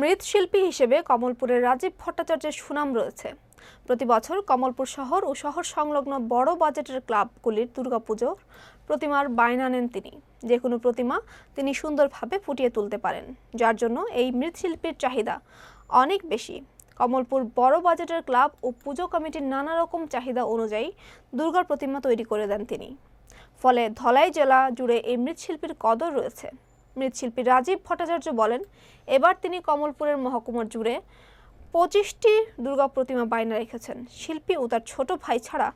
মৃৎশিল্পী হিসেবে কমলপুরের রাজীব ভট্টাচার্যের সুনাম রয়েছে। প্রতি বছর কমলপুর শহর ও শহর সংলগ্ন বড় বাজেটের ক্লাবগুলির দুর্গাপুজোর প্রতিমার বায়না নেন তিনি। যে কোনো প্রতিমা তিনি সুন্দরভাবে ফুটিয়ে তুলতে পারেন, যার জন্য এই মৃৎশিল্পীর চাহিদা অনেক বেশি। কমলপুর বড় বাজেটের ক্লাব ও পুজো কমিটির নানা রকম চাহিদা অনুযায়ী দুর্গার প্রতিমা তৈরি করে দেন তিনি। ফলে ধলাই জেলা জুড়ে এই মৃৎশিল্পীর কদর রয়েছে। মৃৎশিল্পী রাজীব ভট্টাচার্য বলেন, এবার তিনি কমলপুরের মহকুমা জুড়ে পঁচিশটি দুর্গা প্রতিমা বায়না রেখেছেন। শিল্পী ও তার ছোট ভাই ছাড়া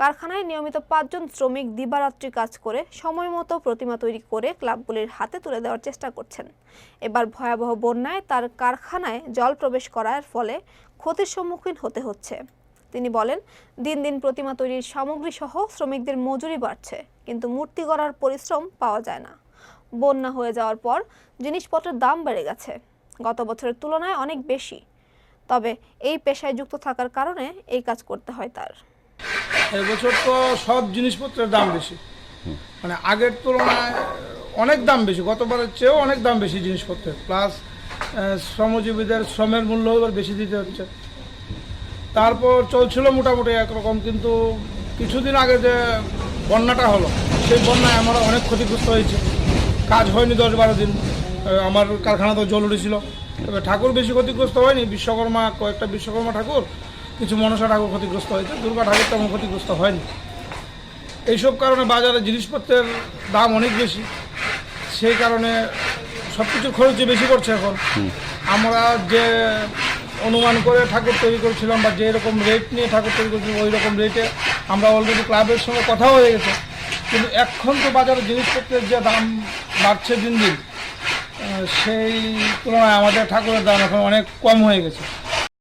কারখানায় নিয়মিত পাঁচজন শ্রমিক দিবারাত্রি কাজ করে সময় মতো প্রতিমা তৈরি করে ক্লাবগুলির হাতে তুলে দেওয়ার চেষ্টা করছেন। এবার ভয়াবহ বন্যায় তার কারখানায় জল প্রবেশ করার ফলে ক্ষতির সম্মুখীন হতে হচ্ছে। তিনি বলেন, দিন দিন প্রতিমা তৈরির সামগ্রী সহ শ্রমিকদের মজুরি বাড়ছে, কিন্তু মূর্তি গড়ার পরিশ্রম পাওয়া যায় না। বন্যা হয়ে যাওয়ার পর জিনিসপত্রের দাম বেড়ে গেছে। গত বছরের তুলনায় অনেক বেশি। তবে এই পেশায় যুক্ত থাকার কারণে এই কাজ করতে হয় তার। এবছর তো সব জিনিসপত্রের দাম বেশি। মানে আগের তুলনায় অনেক দাম বেশি, গতবারের চেয়েও অনেক দাম বেশি জিনিসপত্রের। প্লাস শ্রমজীবীদের শ্রমের মূল্য এবার বেশি দিতে হচ্ছে। তারপর চলছিল মোটামুটি একরকম, কিন্তু কিছুদিন আগে যে বন্যাটা হলো, সেই বন্যায় আমরা অনেক ক্ষতিগ্রস্ত হয়েছে। কাজ হয়নি দশ বারো দিন। আমার কারখানা তো জল উঠেছিল। তবে ঠাকুর বেশি ক্ষতিগ্রস্ত হয়নি বিশ্বকর্মা কয়েকটা বিশ্বকর্মা ঠাকুর কিছু মনসা ঠাকুর ক্ষতিগ্রস্ত হয়েছে দুর্গা ঠাকুর তেমন ক্ষতিগ্রস্ত হয়নি। এইসব কারণে বাজারে জিনিসপত্রের দাম অনেক বেশি। সেই কারণে সব কিছুর খরচই বেশি পড়ছে এখন। আমরা যে অনুমান করে ঠাকুর তৈরি করেছিলাম বা যে রকম রেট নিয়ে ঠাকুর তৈরি করেছিলাম ওই রকম রেটে আমরা অলরেডি ক্লাবের সঙ্গে কথা হয়ে গেছে। কিন্তু এখন তো বাজারে জিনিসপত্রের যে দাম বাড়ছে দিন দিন সেই তুলনায় আমাদের ঠাকুরের দাম এখন অনেক কম হয়ে গেছে।